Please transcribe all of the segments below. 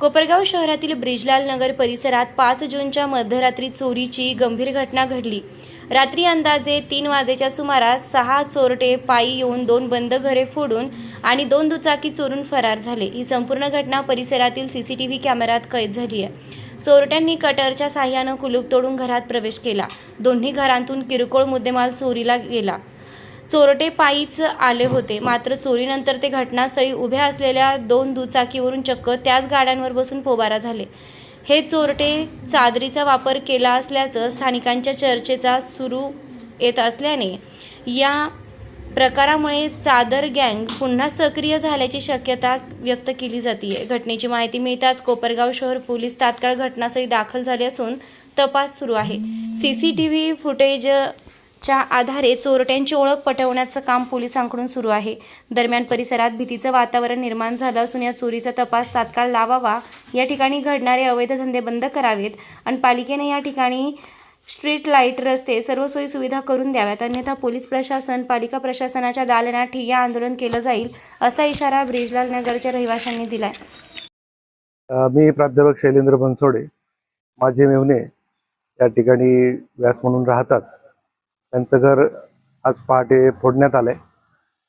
कोपरगाव शहरातील ब्रिजलाल नगर परिसरात पाच जूनच्या मध्यरात्री चोरीची गंभीर घटना घडली. रात्री अंदाजे तीन वाजेच्या सुमारास सहा चोरटे पायी येऊन दोन बंद घरे फोडून आणि दोन दुचाकी चोरून फरार झाले. ही संपूर्ण घटना परिसरातील सी सी टी व्ही कॅमेऱ्यात कैद झाली आहे. चोरट्यांनी कटरच्या साह्यानं कुलूप तोडून घरात प्रवेश केला. दोन्ही घरांतून किरकोळ मुद्देमाल चोरीला गेला. चोरटे पायीच आले होते. मात्र चोरीनंतर ते घटनास्थळी उभ्या असलेल्या दोन दुचाकीवरून चक्क त्याच गाड्यांवर बसून पोबारा झाले. हे चोरटे चादरीचा वापर केला असल्याचं स्थानिकांच्या चर्चेचा सुरू येत असल्याने या प्रकारामुळे चादर गँग पुन्हा सक्रिय झाल्याची शक्यता व्यक्त केली जाते घटनेची माहिती मिळताच कोपरगाव शहर पोलीस तात्काळ घटनास्थळी दाखल झाले असून तपास सुरू आहे. C C T V footage च्या आधारे चोरट्यांची ओळख पटवण्याचं काम पोलिसांकडून सुरू आहे. दरम्यान परिसरात भीतीचं वातावरण निर्माण झालं असून या चोरीचा तपास तात्काळ लावावा. या ठिकाणी घडणारे अवैध धंदे बंद करावेत आणि पालिकेने या ठिकाणी स्ट्रीट लाइट रस्ते सर्व सोयी सुविधा करून द्याव्यात. अन्यथा पोलीस प्रशासन पालिका प्रशासनाच्या दालनात ठिय्या आंदोलन केलं जाईल असा इशारा ब्रिजलाल नगरच्या रहिवाशांनी दिलाय. मी प्राध्यापक शैलेंद्र बनसोडे. माझे मेवणे या ठिकाणी व्यास म्हणून राहतात. त्यांचं घर आज पहाटे फोडण्यात आलंय.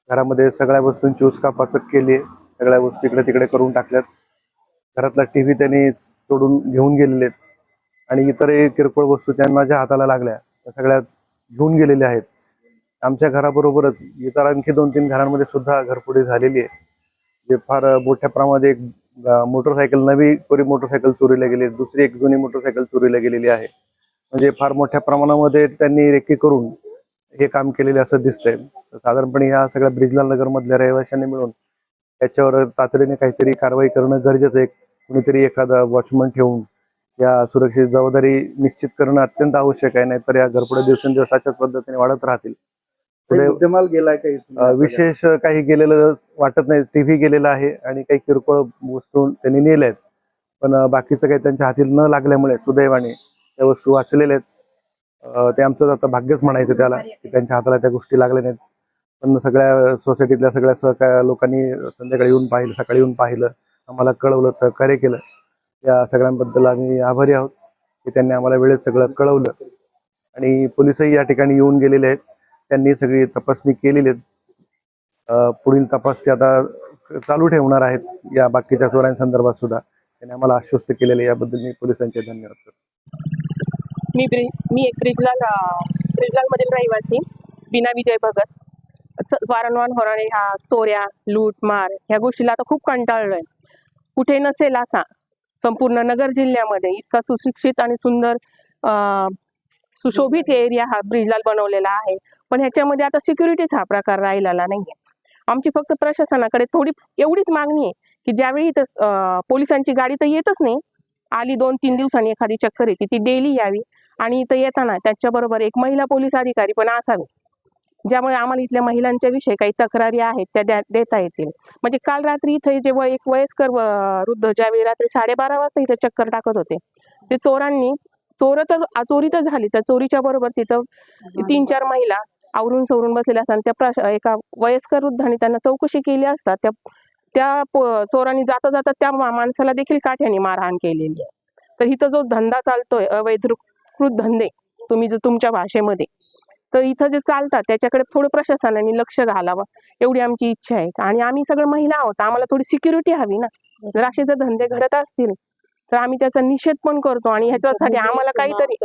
घरामध्ये सगळ्या वस्तूंची उचकापाचक केली आहे. सगळ्या वस्तू इकडे तिकडे करून टाकल्यात. घरातला टी व्ही त्यांनी तोडून घेऊन गेलेले आहेत. आणि इतरही किरकोळ वस्तू त्यांना ज्या हाताला लागल्या त्या सगळ्या घेऊन गेलेल्या आहेत. आमच्या घराबरोबरच इतर आणखी दोन तीन घरांमध्ये सुद्धा घरफोडी झालेली आहे. जे फार मोठ्या प्रमाणात एक मोटरसायकल नवी कोरी मोटरसायकल चोरीला गेली दुसरी एक जुनी मोटरसायकल चोरीला गेलेली आहे. म्हणजे फार मोठ्या प्रमाणामध्ये त्यांनी रेकी करून हे काम केलेले असं दिसतंय. साधारणपणे या सगळ्या ब्रिजलाल नगर मधल्या रहिवाशांनी मिळून त्याच्यावर तातडीने काहीतरी कारवाई करणं गरजेचं आहे कुणीतरी एखादा वॉचमन ठेवून या सुरक्षेची जबाबदारी निश्चित करणं अत्यंत आवश्यक आहे नाहीतर या घरपुढे दिवसेंदिवस अशाच पद्धतीने वाढत राहतील. गेलाय विशेष काही गेलेलं वाटत नाही. टीव्ही गेलेला आहे आणि काही किरकोळ वस्तू त्यांनी नेल्या आहेत पण बाकीचं काही त्यांच्या हाती न लागल्यामुळे सुदैवाने त्या वस्तू वाचलेल्या आहेत. ते आमचं आता भाग्यच म्हणायचं त्याला की त्यांच्या हाताला त्या गोष्टी लागल्या नाहीत. पण सगळ्या सोसायटीतल्या सगळ्या सहकार लोकांनी संध्याकाळी येऊन पाहिलं सकाळी येऊन पाहिलं आम्हाला कळवलं सहकार्य केलं. या सगळ्यांबद्दल आम्ही आभारी आहोत की त्यांनी आम्हाला वेळेत सगळं कळवलं. आणि पोलिसही या ठिकाणी येऊन गेलेले आहेत. त्यांनी सगळी तपासणी केलेली आहेत. पुढील तपास ते आता चालू ठेवणार आहेत या बाकीच्या चोरांसंदर्भात सुद्धा. त्यांनी आम्हाला आश्वस्त केलेले याबद्दल मी पोलिसांचे धन्यवाद करतो. मी ब्रिज मी एक ब्रिजलाल ब्रिजलाल मधील रहिवासी बिना विजय भगत. वारंवार होणारे ह्या चोऱ्या लूट मार ह्या गोष्टीला आता खूप कंटाळलोय. कुठे नसेल असा संपूर्ण नगर जिल्ह्यामध्ये इतका सुशिक्षित आणि सुंदर सुशोभित एरिया हा ब्रिजलाल बनवलेला आहे. पण ह्याच्यामध्ये आता सिक्युरिटीच हा प्रकार राहिलेला नाहीये. आमची फक्त प्रशासनाकडे थोडी एवढीच मागणी आहे की ज्यावेळी इथं पोलिसांची गाडी तर येतच नाही. आली दोन तीन दिवसांनी एखादी चक्कर येते ती डेली यावी. आणि इथं येताना त्याच्याबरोबर एक महिला पोलीस अधिकारी पण असावे. ज्यामुळे आम्हाला इथल्या महिलांच्या विषयी काही तक्रारी आहेत त्या द्या- देता येतील. म्हणजे काल रात्री इथे जेव्हा एक वयस्कर वृद्ध ज्यावेळी रात्री साडेबारा वाजता इथे चक्कर टाकत होते ते चोरांनी चोर तर चोरी तर झाली तर चोरीच्या बरोबर तिथं तीन चार महिला आवरून सोरून बसलेल्या असतात. त्या प्रश- एका वयस्कर वृद्धाने त्यांना चौकशी केली असता त्या त्या चोरांनी जाता जाता त्या माणसाला देखील काठ्याने मारहाण केलेली आहे. तर इथं जो धंदा चालतोय अवैध अवैधकृत धंदे तुम्ही जो तुमच्या भाषेमध्ये. तर इथं जे चालतात त्याच्याकडे थोडं प्रशासनाने लक्ष घालावं. एवढी आमची इच्छा आहे. आणि आम्ही सगळे महिला आहोत आम्हाला थोडी सिक्युरिटी हवी ना. जर असे जर धंदे घडत असतील तर आम्ही त्याचा निषेध पण करतो आणि ह्याच्यासाठी आम्हाला काहीतरी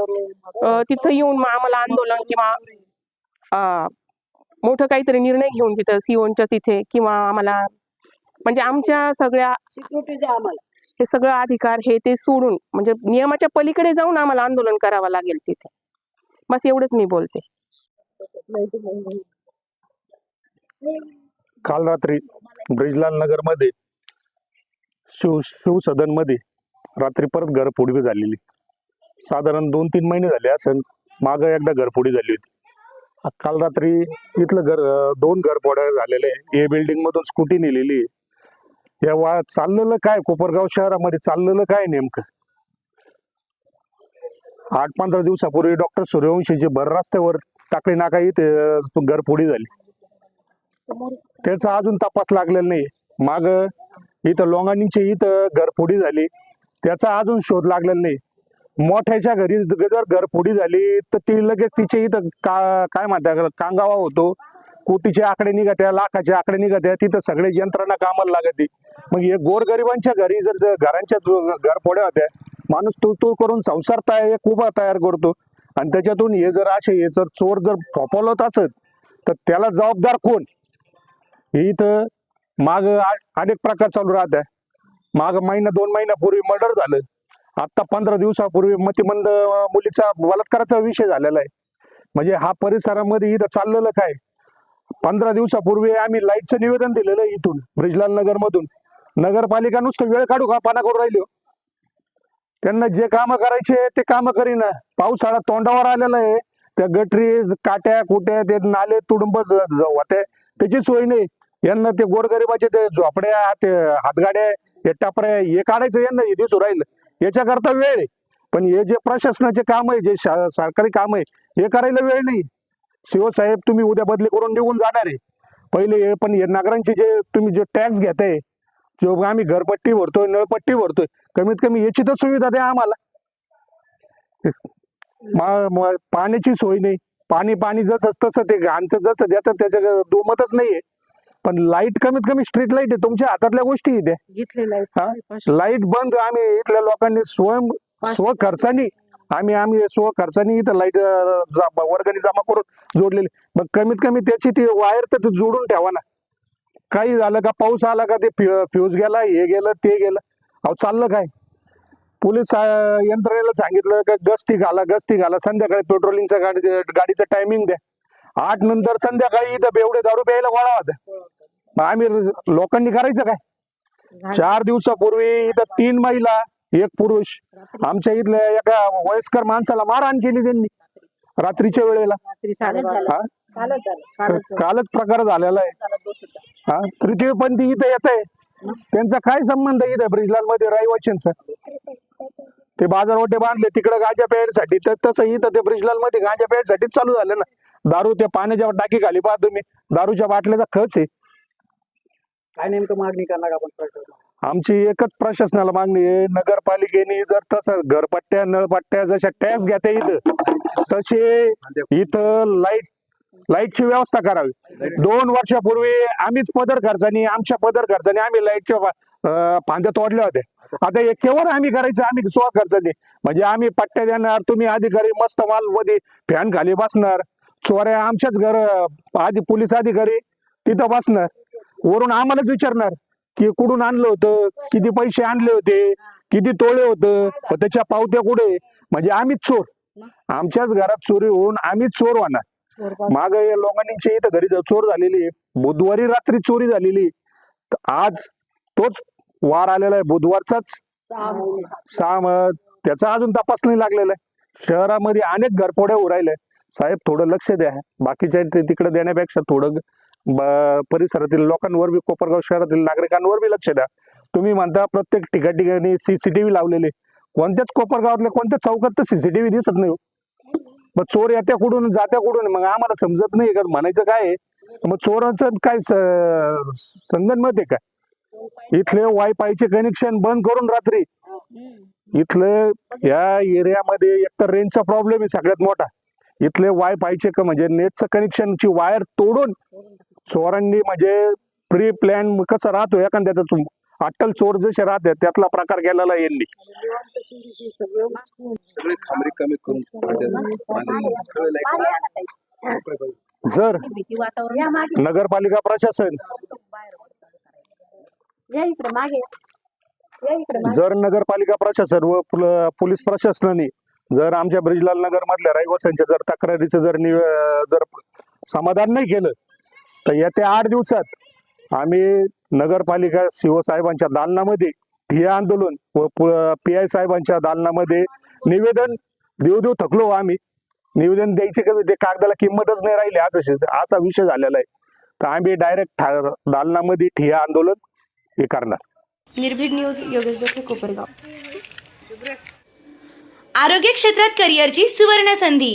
तिथं येऊन मग आम्हाला आंदोलन किंवा मोठं काहीतरी निर्णय घेऊन तिथं सिओनच्या तिथे किंवा आम्हाला म्हणजे आमच्या सगळ्या सिक्युरिटी द्या आम्हाला. हे सगळं अधिकार हे ते सोडून म्हणजे नियमाच्या पलीकडे जाऊन आम्हाला आंदोलन करावं लागेल तिथे. बस एवढंच मी बोलते. काल रात्री ब्रिजलाल नगरमध्ये शिव शिव सदनमध्ये रात्री परत घर झालेली. साधारण दोन तीन महिने झाले असेल माग एकदा घरफोडी झाली होती. काल रात्री इथलं घर दोन घरफोड्या झालेले आहे. ए बिल्डिंग मधून स्कूटी नेलेली आहे. या वा चाललेलं काय? कोपरगाव शहरामध्ये चाललेलं काय नेमकं? आठ पंधरा दिवसापूर्वी डॉक्टर सूर्यवंशीची भर रस्त्यावर टाकळी नाका इथे घर घरफोडी झाली. त्याचा अजून तपास लागलेला नाही माग इथं लोंगाणीची इथं घरफोडी झाली. त्याचा अजून शोध लागलेला नाही मोठ्याच्या घरी जर घरफोडी झाली तर ती लगेच तिचे इथं का काय म्हणतात कांगावा होतो. कोटीचे आकडे निघत्या लाखाचे आकडे निघत्या तिथं सगळे यंत्रणा कामाला लागते. मग हे गोरगरिबांच्या घरी जर घरांच्या जो- होत्या माणूस तू करून संसार तयार एक उभा तयार करतो. आणि त्याच्यातून हे जर असे हे जर चोर जर फोपवलत असत तर त्याला जबाबदार कोण? हे इथं माग अनेक प्रकार चालू राहत आहे माग महिना दोन महिन्यापूर्वी मर्डर झालं. आता पंधरा दिवसापूर्वी मतिमंद मुलीचा बलात्काराचा विषय झालेला आहे. म्हणजे हा परिसरामध्ये इथं चाललेलं काय? पंधरा दिवसापूर्वी आम्ही लाईटचं निवेदन दिलेलं इथून ब्रिजलाल नगर मधून नगरपालिका नुसतं वेळ काढू का? पाना करून त्यांना जे काम करायचे ते काम करीना. पावसाळा तोंडावर आलेला आहे. त्या गटरी काट्या कुट्या ते नाले तुडुंब होते. त्याची सोय नाही. यांना ते गोरगरिबाचे ते झोपड्या ते हातगाड्या हे टापऱ्या हे काढायचं यांना हे दिसू राहिलं. याच्याकरता वेळ आहे. पण हे जे प्रशासनाचे काम आहे जे सरकारी काम आहे हे करायला वेळ नाही. शिव साहेब तुम्ही उद्या बदली करून निघून जाणार आहे. पहिले पण नागरांचे जे तुम्ही जे टॅक्स घेताय जो आम्ही घरपट्टी भरतोय नळपट्टी भरतोय कमीत कमी याची तर सुविधा द्या आम्हाला. पाण्याची सोय नाही. पाणी पाणी जसं तसं ते घाणचं जसं देतात त्याच्या दुमतच नाहीये. पण लाइट कमीत कमी स्ट्रीट लाइट आहे. तुमच्या हातातल्या गोष्टी? आहे लाइट बंद आम्ही इथल्या लोकांनी स्वयं स्व खर्चानी आम्ही आम्ही स्व खर्चानी इथं लाइट वर्गणी जमा करून जोडलेली. मग कमीत कमी त्याची ती वायर तर जोडून ठेवा ना. काही झालं का पाऊस आला का ते फ्यूज गेला हे गेलं ते गेलं. अहो चाललं काय? पोलीस यंत्रणेला सांगितलं का गस्ती घाला गस्ती घाला संध्याकाळी पेट्रोलिंगचा गाडी गाडीचं टायमिंग द्या. आठ नंतर संध्याकाळी इथं एवढे दारू प्यायला होता मग आम्ही लोकांनी करायचं काय? चार दिवसापूर्वी इथं तीन महिला एक पुरुष आमच्या इथल्या एका वयस्कर माणसाला मारहाण केली त्यांनी रात्रीच्या वेळेला. हा? कालच झालं. कालच कालच प्रकार झालेला आहे. हा? तृतीयपंथी इथं येत आहे. त्यांचा काय संबंध इथं ब्रिजलाल मध्ये रहिवाशांचा? ते बाजारवाटे बांधले तिकडे गांजा प्यायसाठी. तर तसं इथं ते ब्रिजलाल मध्ये गांजा प्यायसाठीच चालू झालं ना. दारू त्या पाण्याच्या टाकी खाली पहा तुम्ही. दारूच्या बाटल्याचा खच आहे. काय नेमकं मागणी करणार आपण प्रशासनाला? आमची एकच प्रशासनाला मागणी आहे नगरपालिकेने जर तसं घरपट्ट्या नळपट्ट्या जशा टॅक्स घेते इथं तसे इथं लाइट लाईटची व्यवस्था करावी. दोन वर्षापूर्वी आम्हीच पदर खर्चानी आमच्या पदर खर्चानी आम्ही लाईटच्या फांद्या तोडल्या होत्या. आता हे केवळ आम्ही करायचं आम्ही स्व खर्चाने म्हणजे आम्ही पट्ट्या देणार तुम्ही अधिकारी मस्त माल मध्ये फॅन खाली बसणार चोऱ्या आमच्याच घर आधी पोलीस अधिकारी तिथं बसणार वरून आम्हालाच विचारणार की कुठून आणलं होतं? किती पैसे आणले होते? किती तोळे होतं? व त्याच्या पावत्या कुठे? म्हणजे आम्हीच चोर. आमच्याच घरात चोरी होऊन आम्हीच चोर होणार. माग लोकांची इथं घरी चोर झालेली आहे. बुधवारी रात्री चोरी झालेली तर आज तोच वार आलेला आहे. बुधवारचाच. सहा त्याचा अजून तपास नाही लागलेला आहे. शहरामध्ये अनेक घरफोड्या उरायला साहेब थोडं लक्ष द्या. बाकीच्या तिकडे देण्यापेक्षा थोडं परिसरातील लोकांवर बी कोपरगाव शहरातील नागरिकांवर बी लक्ष द्या. तुम्ही म्हणता प्रत्येक ठिका ठिकाणी सीसीटीव्ही लावलेले. कोणत्याच कोपरगावातल्या कोणत्या चौकात तर सीसीटीव्ही दिसत नाही हो. मग चोर येत्या कुठून जात्या कुठून? मग आम्हाला समजत नाही का म्हणायचं काय मग चोराचं काय स- संगनमत आहे काय इथले वायफायचे कनेक्शन बंद करून रात्री. इथलं या एरियामध्ये एकतर रेंजचा प्रॉब्लेम आहे सगळ्यात मोठा. इथले वायफायचे म्हणजे नेटचं कनेक्शनची वायर तोडून चोरांनी म्हणजे प्री प्लॅन कसं राहतो एखाद्याचा चुम- अट्टल चोर जसे राहते त्यातला प्रकार केलेला यांनी. सगळे लाइट जर नगरपालिका प्रशासन जर नगरपालिका प्रशासन व पुल- पोलीस प्रशासनाने जर आमच्या ब्रिजलाल नगर मधल्या रहिवाशांच्या जर तक्रारीचं जर निव जर समाधान नाही केलं तर येत्या आठ दिवसात आम्ही नगरपालिका शिव साहेबांच्या दालनामध्ये ठिय्या आंदोलन व पी आय साहेबांच्या दालनामध्ये निवेदन देऊ देऊ थकलो हो आम्ही. निवेदन द्यायचे का ते कागदाला किंमतच नाही राहिली. असं असा विषय झालेला आहे. तर आम्ही डायरेक्ट दालनामध्ये ठिया आंदोलन हे करणार निर्भीड न्यूज योगेश कोपरगाव. आरोग्य क्षेत्रात करिअरची सुवर्ण संधी.